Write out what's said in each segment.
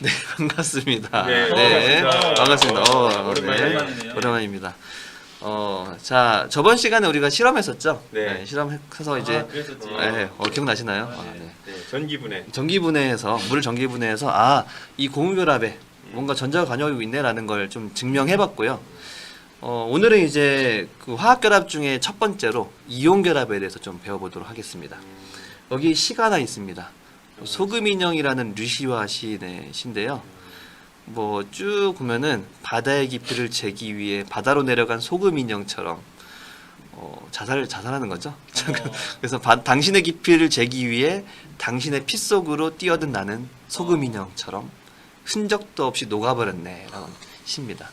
네, 반갑습니다. 네, 네, 반갑습니다. 반갑습니다. 어, 오랜만이네요. 네. 오랜만입니다. 어, 자, 저번 시간에 우리가 실험했었죠? 네. 실험해서 이제, 아, 그랬었지. 네, 어, 기억나시나요? 아, 아, 네. 네. 네, 전기분해. 전기분해해서, 물을 전기분해해서, 아, 이 고무결합에 뭔가 전자가 관여하고 있네라는 걸 좀 증명해봤고요. 어, 오늘은 이제 그 화학결합 중에 첫 번째로 이온결합에 대해서 좀 배워보도록 하겠습니다. 여기 시가 하나 있습니다. 소금 인형이라는 류시와 시인의 시인데요. 뭐 쭉 보면은 바다의 깊이를 재기 위해 바다로 내려간 소금 인형처럼 어, 자살 자살하는 거죠. 어, 그래서 바- 당신의 깊이를 재기 위해 당신의 피 속으로 뛰어든 나는 소금 인형처럼 흔적도 없이 녹아버렸네라는 시입니다.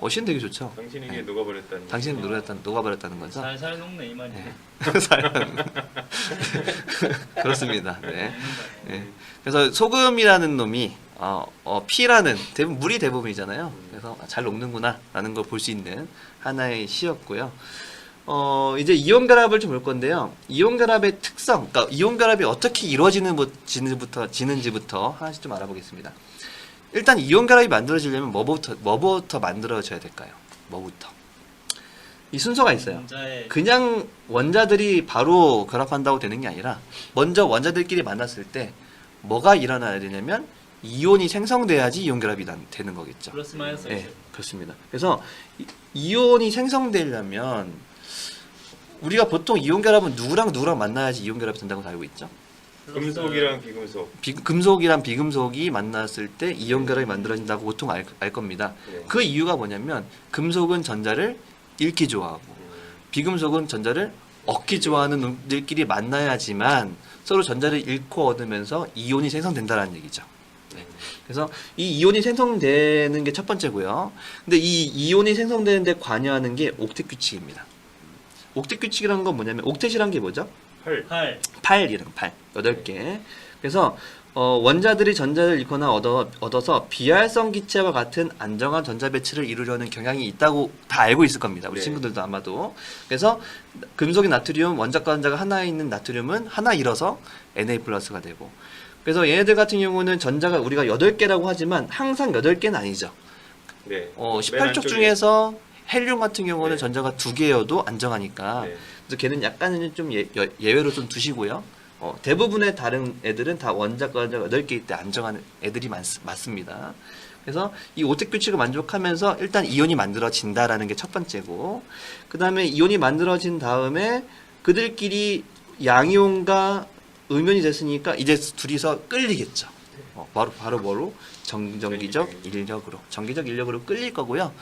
어, 어, 시는 되게 좋죠. 당신에게 네. 녹아버렸다는. 당신은 녹아버렸다는, 녹아버렸다는 거죠. 살살 녹네 이 말이네. 네. 그렇습니다. 네. 네. 그래서 소금이라는 놈이 어, 어, 피라는 대부분 물이 대부분이잖아요. 그래서 잘 녹는구나라는 걸 볼 수 있는 하나의 시였고요. 어, 이제 이온 결합을 좀 볼 건데요. 이온 결합의 특성, 그러니까 이온 결합이 어떻게 이루어지는 부- 지는부터 지는지부터 하나씩 좀 알아보겠습니다. 일단 이온 결합이 만들어지려면 뭐부터 뭐부터 만들어져야 될까요? 뭐부터? 이 순서가 있어요. 그냥 원자들이 바로 결합한다고 되는 게 아니라 먼저 원자들끼리 만났을 때 뭐가 일어나야 되냐면 이온이 생성돼야지 이온 결합이 난- 되는 거겠죠. 플러스 마이너스 네, 그렇습니다. 그래서 이- 이온이 생성되려면 우리가 보통 이온 결합은 누구랑 누구랑 만나야지 이온 결합이 된다고 알고 있죠. 금속이랑 비금속. 비, 금속이랑 비금속이 만났을 때 이온 결합이 만들어진다고 보통 알, 알 겁니다. 네. 그 이유가 뭐냐면 금속은 전자를 잃기 좋아하고 음, 비금속은 전자를 얻기 좋아하는 놈들끼리 만나야지만 서로 전자를 잃고 얻으면서 이온이 생성된다는 얘기죠. 네. 그래서 이 이온이 생성되는 게 첫 번째고요. 근데 이 이온이 생성되는데 관여하는 게 옥텟 규칙입니다. 옥텟 규칙이라는 건 뭐냐면 옥텟이란 게 뭐죠? 헐. 8 8이라는 8, 8개. 그래서 어, 원자들이 전자를 잃거나 얻어, 얻어서 비활성 기체와 같은 안정한 전자 배치를 이루려는 경향이 있다고 다 알고 있을 겁니다. 우리 네. 친구들도 아마도. 그래서 금속인 나트륨, 원자과 원자가 하나 있는 나트륨은 하나 잃어서 Na 플러스가 되고. 그래서 얘네들 같은 경우는 전자가 우리가 8개라고 하지만 항상 8개는 아니죠. 네. 어, 맨 18쪽 안쪽에. 중에서 헬륨 같은 경우는 네. 전자가 2개여도 안정하니까 네. 그래서 걔는 약간은 좀 예, 여- 예외로 좀 두시고요. 어, 대부분의 다른 애들은 다 원자과 원자가 8개일 때 안정하는 애들이 많, 맞습니다. 그래서 이 오택 규칙을 만족하면서 일단 이온이 만들어진다라는 게 첫 번째고 그 다음에 이온이 만들어진 다음에 그들끼리 양이온과 음연이 됐으니까 이제 둘이서 끌리겠죠. 어, 바로 바로 뭐로 정전기적 인력으로 정기적 인력으로 끌릴 거고요.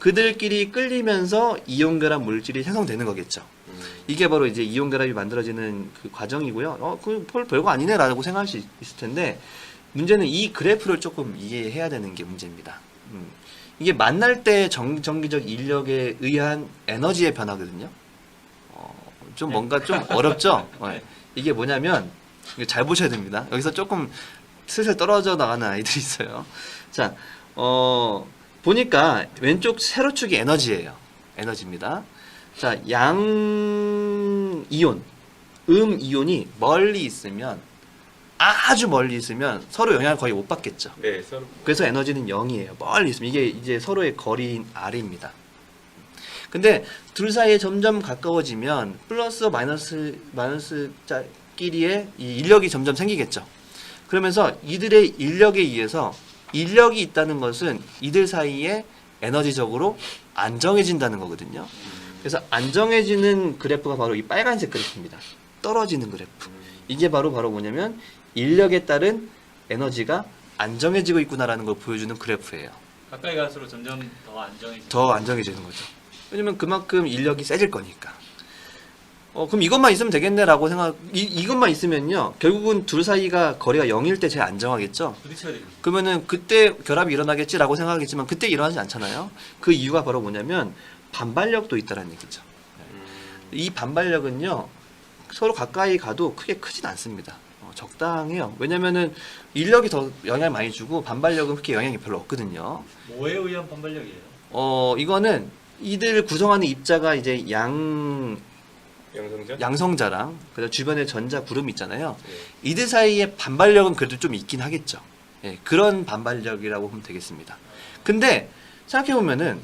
그들끼리 끌리면서 이온 결합 물질이 생성되는 거겠죠. 음, 이게 바로 이제 이온 결합이 만들어지는 그 과정이고요. 어, 그 별- 별거 아니네라고 생각할 수 있- 있을 텐데 문제는 이 그래프를 조금 이해해야 되는 게 문제입니다. 음. 이게 만날 때 정, 정기적 인력에 의한 에너지의 변화거든요. 어, 좀 뭔가 좀 어렵죠. 어, 이게 뭐냐면 잘 보셔야 됩니다. 여기서 조금 슬슬 떨어져 나가는 아이들이 있어요. 자, 어, 보니까 왼쪽 세로축이 에너지예요. 에너지입니다. 자, 양 이온, 음 이온이 멀리 있으면 아주 멀리 있으면 서로 영향을 거의 못 받겠죠. 네, 서로. 그래서 에너지는 0이에요. 멀리 있으면 이게 이제 서로의 거리인 R입니다. 근데 둘 사이에 점점 가까워지면 플러스 마이너스 마이너스 끼리의 이 인력이 점점 생기겠죠. 그러면서 이들의 인력에 의해서 인력이 있다는 것은 이들 사이에 에너지적으로 안정해진다는 거거든요. 그래서 안정해지는 그래프가 바로 이 빨간색 그래프입니다. 떨어지는 그래프. 이게 바로 바로 뭐냐면 인력에 따른 에너지가 안정해지고 있구나라는 걸 보여주는 그래프예요. 가까이 갈수록 점점 더 안정해지고 더 안정해지는 거죠. 왜냐면 그만큼 인력이 세질 거니까. 어, 그럼 이것만 있으면 되겠네라고 생각, 이, 이것만 있으면요. 결국은 둘 사이가 거리가 0일 때 제일 안정하겠죠. 부딪혀야 그러면은 그때 결합이 일어나겠지라고 생각하겠지만 그때 일어나지 않잖아요. 그 이유가 바로 뭐냐면 반발력도 있다는 얘기죠. 음, 이 반발력은요 서로 가까이 가도 크게 크진 않습니다. 어, 적당해요. 왜냐면은 인력이 더 영향을 많이 주고 반발력은 그렇게 영향이 별로 없거든요. 뭐에 의한 반발력이에요? 어 이거는 이들 구성하는 입자가 이제 양 양성전? 양성자랑 그다음 주변에 전자 구름 있잖아요. 네. 이들 사이에 반발력은 그래도 좀 있긴 하겠죠. 예, 그런 반발력이라고 보면 되겠습니다. 근데 생각해 보면은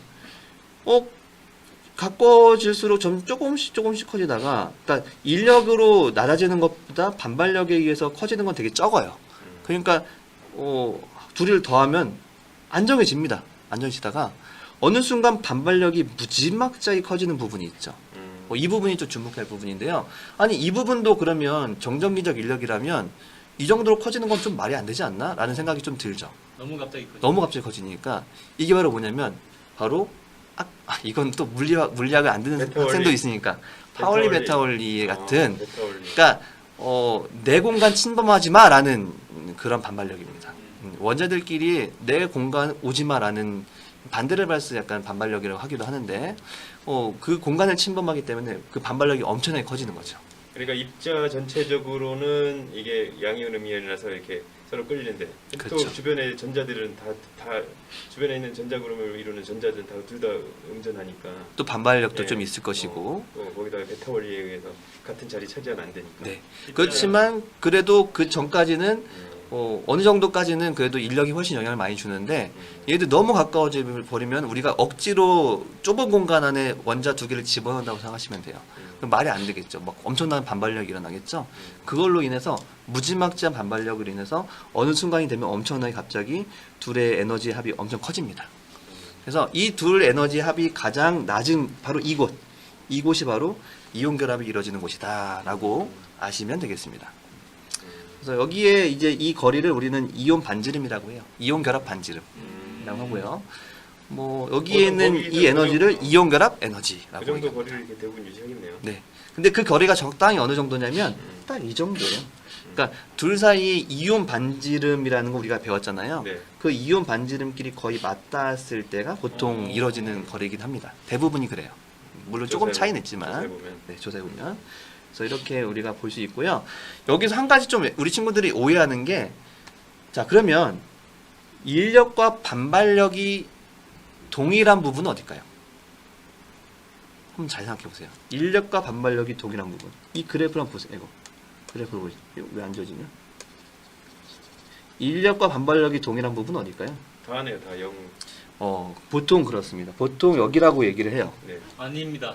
어 가까워질수록 좀 조금씩 조금씩 커지다가 그러니까 인력으로 낮아지는 것보다 반발력에 의해서 커지는 건 되게 적어요. 음. 그러니까 어, 둘을 더하면 안정해집니다. 안정해지다가 어느 순간 반발력이 무지막지하게 커지는 부분이 있죠. 음. 어, 이 부분이 좀 주목할 부분인데요. 아니 이 부분도 그러면 정전기적 인력이라면 이 정도로 커지는 건 좀 말이 안 되지 않나? 라는 생각이 좀 들죠. 너무 갑자기 커지. 너무 갑자기 커지니까 이게 바로 뭐냐면 바로 아, 아, 이건 또 물리학 물리학을 안 듣는 베타 원리. 학생도 있으니까 파울리 베타 베타 원리 같은 아, 베타. 그러니까 어, 내 공간 침범하지 마라는 그런 반발력입니다. 음, 원자들끼리 내 공간 오지 마라는 반대를 발수 약간 반발력이라고 하기도 하는데 어, 그 공간을 침범하기 때문에 그 반발력이 엄청나게 커지는 거죠. 그러니까 입자 전체적으로는 이게 양이온 음이온이라서 이렇게 서로 끌리는데 또 그렇죠. 주변의 전자들은 다, 다 주변에 있는 전자 그룹을 이루는 전자들은 다 둘 다 음전하니까 또 반발력도 예. 좀 있을 것이고 어, 또 거기다가 베타 원리에 의해서 같은 자리 차지하면 안 되니까 네. 그렇지만 그래도 그 전까지는 음, 어, 어느 정도까지는 그래도 인력이 훨씬 영향을 많이 주는데 음. 얘도 너무 가까워져 버리면 우리가 억지로 좁은 공간 안에 원자 두 개를 집어넣는다고 생각하시면 돼요. 음. 그럼 말이 안 되겠죠. 막 엄청난 반발력이 일어나겠죠. 그걸로 인해서 무지막지한 반발력으로 인해서 어느 순간이 되면 엄청나게 갑자기 둘의 에너지 합이 엄청 커집니다. 그래서 이 둘 에너지 합이 가장 낮은 바로 이곳, 이곳이 바로 이온 결합이 이루어지는 곳이다라고 아시면 되겠습니다. 그래서 여기에 이제 이 거리를 우리는 이온 반지름이라고 해요. 이온 결합 반지름이라고 음. 하고요. 뭐 여기에는 거기서 이 에너지를 그 이온 결합 에너지라고 그 정도. 거리를 이렇게 대부분 유지하겠네요. 네. 근데 그 거리가 적당히 어느 정도냐면 음. 딱이 정도예요. 그러니까 둘 사이 이온 반지름이라는 거 우리가 배웠잖아요. 네. 그 이온 반지름끼리 거의 맞닿았을 때가 보통 어. 이루어지는 거리이긴 합니다. 대부분이 그래요. 물론 조금 조사해 보면 네, 조사해 보면. 그래서 이렇게 우리가 볼 수 있고요. 여기서 한 가지 좀 우리 친구들이 오해하는 게, 자 그러면 인력과 반발력이 동일한 부분은 어딜까요? 한번 잘 생각해 보세요. 인력과 반발력이 동일한 부분. 이 그래프를 한번 보세요. 이거 그래프를 보세요. 왜안 지워지냐? 인력과 반발력이 동일한 부분은 어딜까요? 다 하네요. 다 영. 어, 보통 그렇습니다. 보통 여기라고 얘기를 해요. 네. 아닙니다.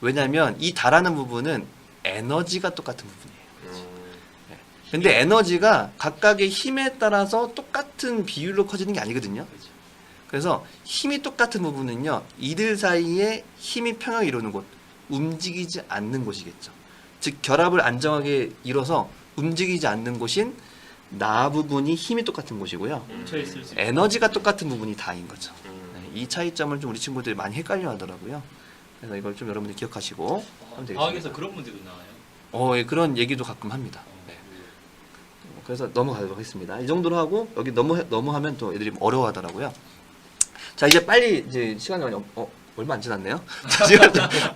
왜냐하면 이 달하는 부분은 에너지가 똑같은 부분이에요. 음. 근데 에너지가 각각의 힘에 따라서 똑같은 비율로 커지는 게 아니거든요. 그렇죠. 그래서 힘이 똑같은 부분은요, 이들 사이에 힘이 평형을 이루는 곳, 움직이지 않는 곳이겠죠. 즉 결합을 안정하게 이뤄서 움직이지 않는 곳인 나 부분이 힘이 똑같은 곳이고요. 있을 수. 에너지가 똑같은 부분이 다인 거죠. 음. 네, 이 차이점을 좀 우리 친구들이 많이 헷갈려 하더라고요. 그래서 이걸 좀 여러분들 기억하시고 하면 되겠습니다. 과학에서 그런 문제도 나와요. 어, 예, 그런 얘기도 가끔 합니다. 네. 그래서 넘어가도록 하겠습니다. 이 정도로 하고 여기 넘어 넘어하면 또 애들이 어려워하더라고요. 자 이제 빨리 이제 시간이 없- 어, 얼마 안 지났네요. 지금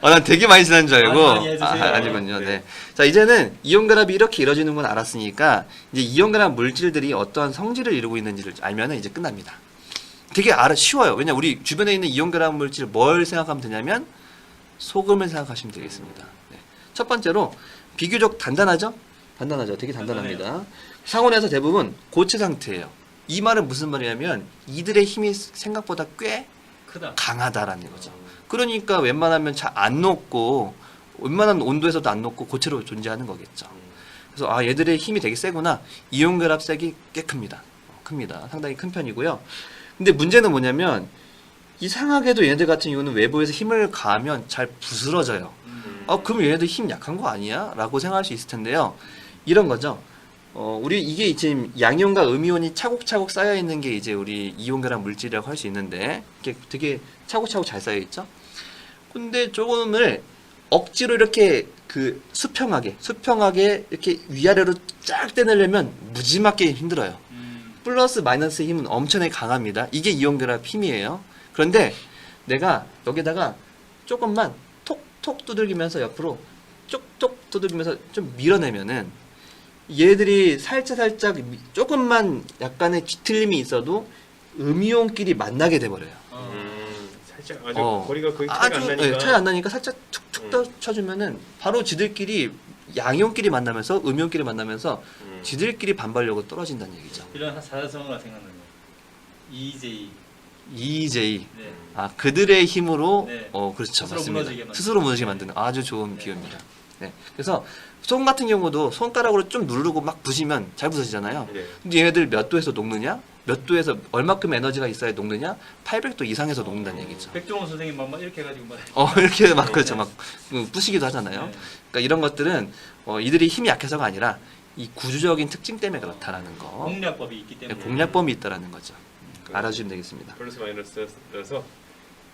아, 난 되게 많이 지난 줄 알고 많이 해주세요. 아, 아니군요. 네. 네. 자 이제는 이온 결합이 이렇게 이루어지는 건 알았으니까 이제 이온 결합 물질들이 어떠한 성질을 이루고 있는지를 알면은 이제 끝납니다. 되게 알아 쉬워요. 왜냐 우리 주변에 있는 이온 결합 물질 뭘 생각하면 되냐면 소금을 생각하시면 되겠습니다. 네. 첫 번째로 비교적 단단하죠? 단단하죠. 되게 단단합니다. 상온에서 대부분 고체 상태예요. 이 말은 무슨 말이냐면 이들의 힘이 생각보다 꽤 크다. 강하다라는 거죠. 그러니까 웬만하면 잘 안 녹고 웬만한 온도에서도 안 녹고 고체로 존재하는 거겠죠. 그래서 아 얘들의 힘이 되게 세구나. 이온 결합 색이 꽤 큽니다. 어, 큽니다. 상당히 큰 편이고요. 근데 문제는 뭐냐면 이상하게도 얘네들 같은 경우는 외부에서 힘을 가하면 잘 부스러져요. 음. 어 그럼 얘네들 힘 약한 거 아니야? 라고 생각할 수 있을 텐데요. 이런 거죠. 어, 우리 이게 지금 양이온과 음이온이 차곡차곡 쌓여 있는 게 이제 우리 이온 결합 물질이라고 할 수 있는데 이게 되게 차곡차곡 잘 쌓여 있죠. 근데 조금을 억지로 이렇게 그 수평하게 수평하게 이렇게 위아래로 쫙 떼내려면 무지막게 힘들어요. 음. 플러스 마이너스 힘은 엄청나게 강합니다. 이게 이온 결합 힘이에요. 그런데 내가 여기다가 조금만 톡톡 두들기면서 옆으로 쪽쪽 두들기면서 좀 밀어내면은 얘들이 살짝 살짝 미- 조금만 약간의 뒤틀림이 있어도 음이온끼리 만나게 돼 버려요. 어. 음. 살짝 아주 어. 거리가 거의 차이가 아주 안 나니까. 예, 차이 안 나니까 살짝 툭툭 음. 떠 쳐주면은 바로 지들끼리 양이온끼리 만나면서 음이온끼리 만나면서 음. 음. 지들끼리 반발력으로 떨어진다는 얘기죠. 이런 사자성어가 생각나네요. EJ. EJ 네. 아 그들의 힘으로 네. 어 그렇죠 스스로 맞습니다. 무너지게 만드는. 스스로 무너지게 만드는 아주 좋은 비유입니다. 네. 그래서 손 같은 경우도 손가락으로 좀 누르고 막 부시면 잘 부서지잖아요. 네. 근데 얘네들 몇 도에서 녹느냐? 몇 도에서 얼마큼 에너지가 있어야 녹느냐? 800도 이상에서 녹는다는 얘기죠. 백종원 선생님 막 이렇게 해가지고 막. 어 이렇게 막 그렇죠 막 음, 부시기도 하잖아요. 네. 그러니까 이런 것들은 어, 이들이 힘이 약해서가 아니라 이 구조적인 특징 때문에 그렇다라는 거. 공략법이 있기 네, 때문에. 공략범이 있다라는 거죠. 그 알아주시면 되겠습니다. 플러스 마이너스여서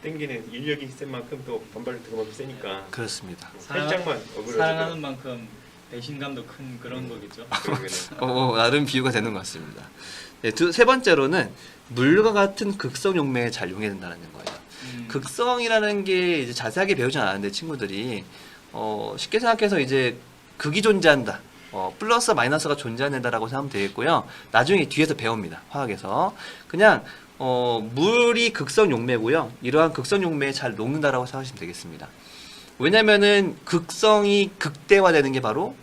땡기는 인력이 센 만큼 또 반발력 그만큼 세니까 그렇습니다. 사랑- 살짝만 사랑하는 만큼 배신감도 큰 그런 음. 거겠죠. 어, 어, 나름 비유가 되는 것 같습니다. 네, 두, 세 번째로는 물과 같은 극성 용매에 잘 용해야 된다는 거예요. 음. 극성이라는 게 이제 자세하게 배우진 않았는데 친구들이 어, 쉽게 생각해서 이제 극이 존재한다. 어, 플러스 마이너스가 존재한다라고 생각하면 되겠고요. 나중에 뒤에서 배웁니다. 화학에서. 그냥 어, 물이 극성 용매고요. 이러한 극성 용매에 잘 녹는다라고 생각하시면 되겠습니다. 왜냐면은 극성이 극대화되는 게 바로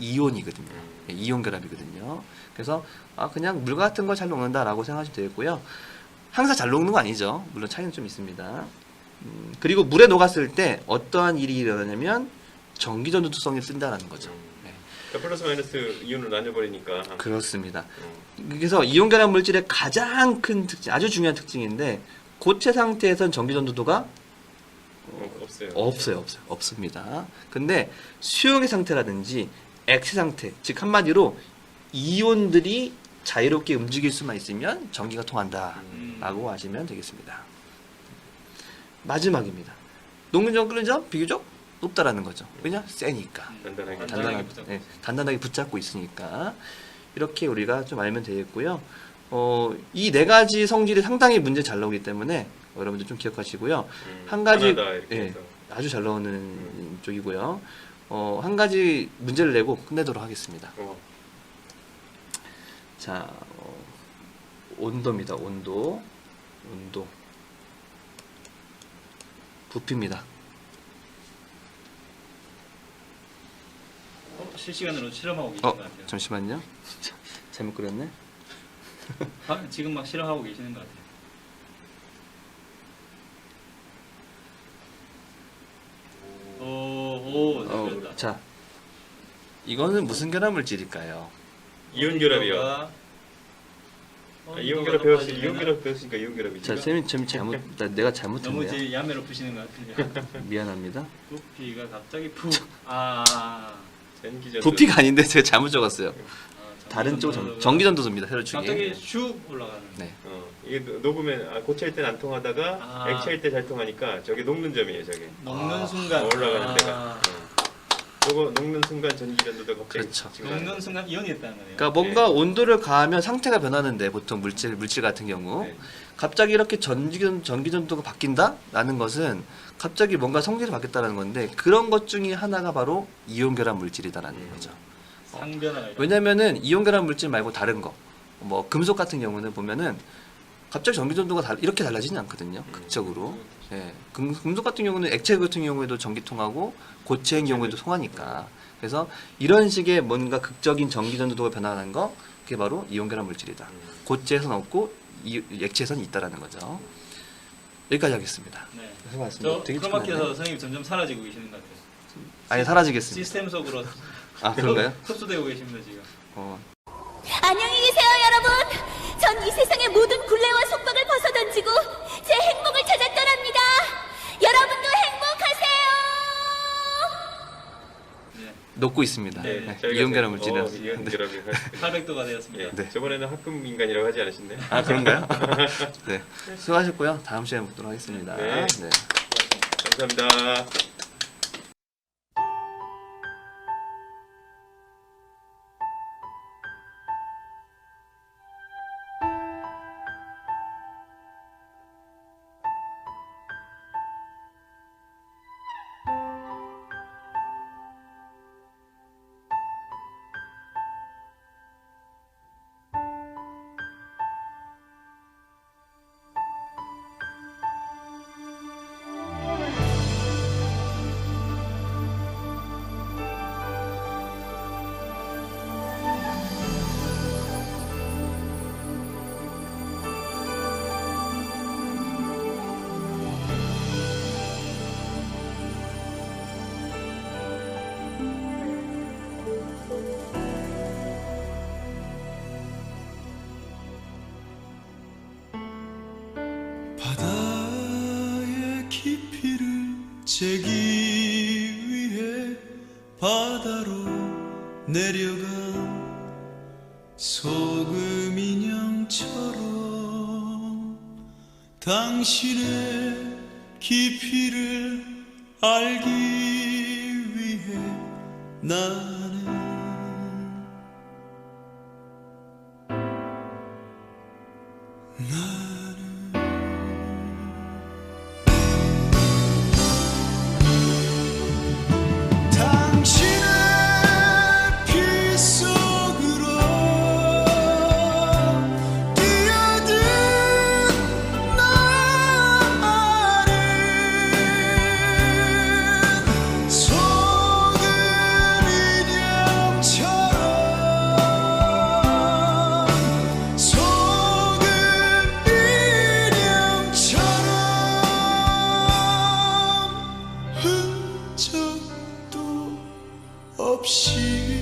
이온이거든요. 예, 이온 결합이거든요. 그래서 아 그냥 물 같은 거 잘 녹는다라고 생각하시면 되겠고요. 항상 잘 녹는 거 아니죠. 물론 차이는 좀 있습니다. 음, 그리고 물에 녹았을 때 어떠한 일이 일어나냐면 전기전도성이 쓴다라는 거죠. 네. 그러니까 플러스 마이너스 이온을 나눠버리니까 그렇습니다. 음. 그래서 이온 결합 물질의 가장 큰 특징, 아주 중요한 특징인데 고체 상태에선 전기 전도도가 어, 없어요. 없어요, 없어요, 없습니다. 근데 수용의 상태라든지 액체 상태, 즉 한마디로 이온들이 자유롭게 움직일 수만 있으면 전기가 통한다라고 음. 하시면 되겠습니다. 마지막입니다. 점 끓는 점 비교적 높다라는 거죠. 왜냐? 세니까. 단단하게. 단단하게 붙잡고 네, 단단하게 붙잡고 있으니까 이렇게 우리가 좀 알면 되겠고요. 어, 이 네 가지 성질이 상당히 문제 잘 나오기 때문에 여러분들 좀 기억하시고요. 음, 한 가지- 하나다 이렇게 예. 해서. 아주 잘 나오는 쪽이고요. 어, 한 가지 문제를 내고 끝내도록 하겠습니다. 어, 자, 어, 온도입니다. 온도, 온도, 부피입니다. 어, 실시간으로 실험하고 계신 어, 것 같아요. 잠시만요. 잘못 그렸네. 아, 지금 막 실험하고 계시는 것 같아요. 오, 오, 잘 어, 그렸다. 자, 이거는 무슨 결합 물질일까요? 이온 결합이요. 아, 이온 결합 배웠으니 이온 결합 배웠으니까 이온 결합이지. 자, 쌤이 쌤이 잘못, 나- 내가 너무 잘못했네요. 이제 야매로 푸시는 것 같은데. 미안합니다. 부피가 갑자기 푹. 아, 부피가 아닌데 제가 잘못 적었어요. 아, 다른 쪽 전, 전기전도가 전기전 도소입니다. 세로 중에. 갑자기 슉 올라가는. 네. 어, 이게 녹- 녹으면 아, 고체일 땐 안 통하다가 아. 액체일 때 잘 통하니까 저게 녹는 점이에요, 저게. 녹는 아, 순간 올라가는 아, 데가. 어. 저거 녹는 순간 전기전도가 갑자기 그렇죠. 증가하는 녹는 순간 이온이 있다는 거네요. 그러니까 뭔가 온도를 가하면 상태가 변하는데 보통 물질 물질 같은 경우 네. 갑자기 이렇게 전기전 전기전도가 바뀐다라는 것은 갑자기 뭔가 성질이 바뀌었다는 건데 그런 것 중에 하나가 바로 이온 결합 물질이다라는 음. 거죠. 일어나. 왜냐면은 이온 결합 물질 말고 다른 거, 뭐 금속 같은 경우는 보면은 갑자기 전기전도가 달- 이렇게 달라지진 않거든요. 음. 극적으로. 예. 금, 금속 같은 경우는 액체 같은 경우에도 전기 통하고 고체인 경우에도 통하니까. 그래서 이런 식의 뭔가 극적인 전기전도가 변화하는 거 그게 바로 이온 결합 물질이다. 음. 고체에서는 없고 이, 액체에서는 있다라는 거죠. 여기까지 하겠습니다. 네. 수고하셨습니다. 저 되게 크로마키에서. 선생님 점점 사라지고 계시는 것 같아요. 아예 사라지겠습니다. 시스템 속으로 아 그런가요? 흡수되고 계십니다 지금. 어, 안녕히 계세요, 여러분. 전 이 세상의 모든 굴레와 속박을 벗어던지고 녹고 있습니다. 네, 네, 저희가 이온 결합 어, 물질이라서. 이온 네. 결합이 800도가 되었습니다. 예. 네. 저번에는 합금 인간이라고 하지 않으셨나요? 아 그런가요? 네. 수고하셨고요. 다음 시간에 뵙도록 하겠습니다. 네. 네. 감사합니다. 재기 위해 바다로 내려가 소금 인형처럼 당신의 깊이를 알기 위해 나는 나 是。